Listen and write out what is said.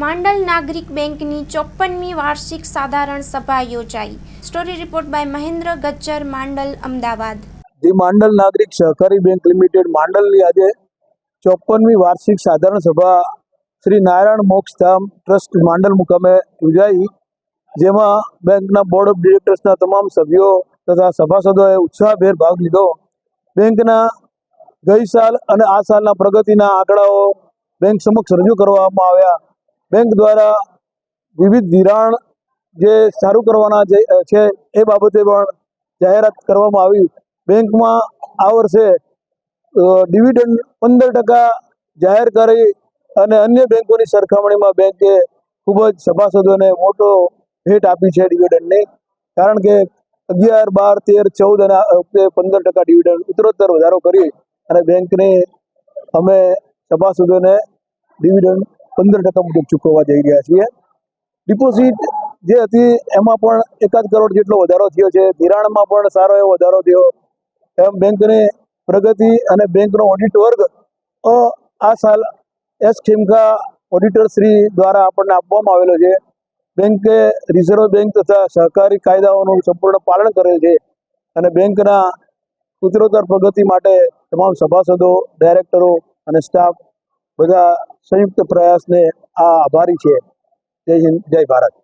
માંડલ નાગરિક બેંકની ચોપ્પનમી વાર્ષિક સાધારણ સભા યોજાઈ. Story report by Mahendra Gajjar, Mandal, Ahmedabad. The Mandal નાગરિક સહકારી બેંક લિમિટેડ માંડલની આજે ચોપ્પનમી વાર્ષિક સાધારણ સભા શ્રી નારાયણ મોક્ષધામ ટ્રસ્ટ માંડલ મુકામે યોજાઈ. જેમાં બેંકના બોર્ડ ઓફ ડિરેક્ટર્સના તમામ સભ્યો તથા સભાસદોએ ઉત્સાહભેર ભાગ લીધો. બેંકના ગઈ સાલ અને આ સાલના પ્રગતિના આંકડાઓ બેંક સમક્ષ રજૂ કરવામાં આવ્યા. બેંક દ્વારા વિવિધ ધિરાણ જે સારું કરવાના છે, એ બાબતે પણ જાહેરાત કરવામાં આવી. બેંકમાં આ વર્ષે ડિવિડન્ડ પંદર ટકા જાહેર કરી અને અન્ય બેંકોની સરખામણીમાં બેંકે ખૂબ જ સભાસદોને મોટો ભેટ આપી છે ડિવિડન્ડની. કારણ કે અગિયાર, બાર, તેર, ચૌદ અને પંદર ટકા ડિવિડન્ડ ઉત્તરોત્તર વધારો કરી અને બેંકને અમે સભાસદોને ડિવિડન્ડ પંદર ટકા મુજબ ચૂકવવા જઈ રહ્યા છીએ. ડિપોઝિટ જે હતી, એમાં પણ એકાદ કરોડ જેટલો વધારો થયો છે. ધિરાણમાં પણ સારો એવો વધારો થયો. એમ બેંકની પ્રગતિ અને બેંકનો ઓડિટ વર્ગ આ સાલ એસ ખેમકા ઓડિટર શ્રી દ્વારા આપણને આપવામાં આવેલો છે. બેંકે રિઝર્વ બેંક તથા સહકારી કાયદાઓનું સંપૂર્ણ પાલન કરેલ છે અને બેંકના ઉત્તરોત્તર પ્રગતિ માટે તમામ સભાસદો, ડાયરેક્ટરો અને સ્ટાફ બધા સંયુક્ત પ્રયાસને આ આભારી છે. જય હિન્દ જય ભારત.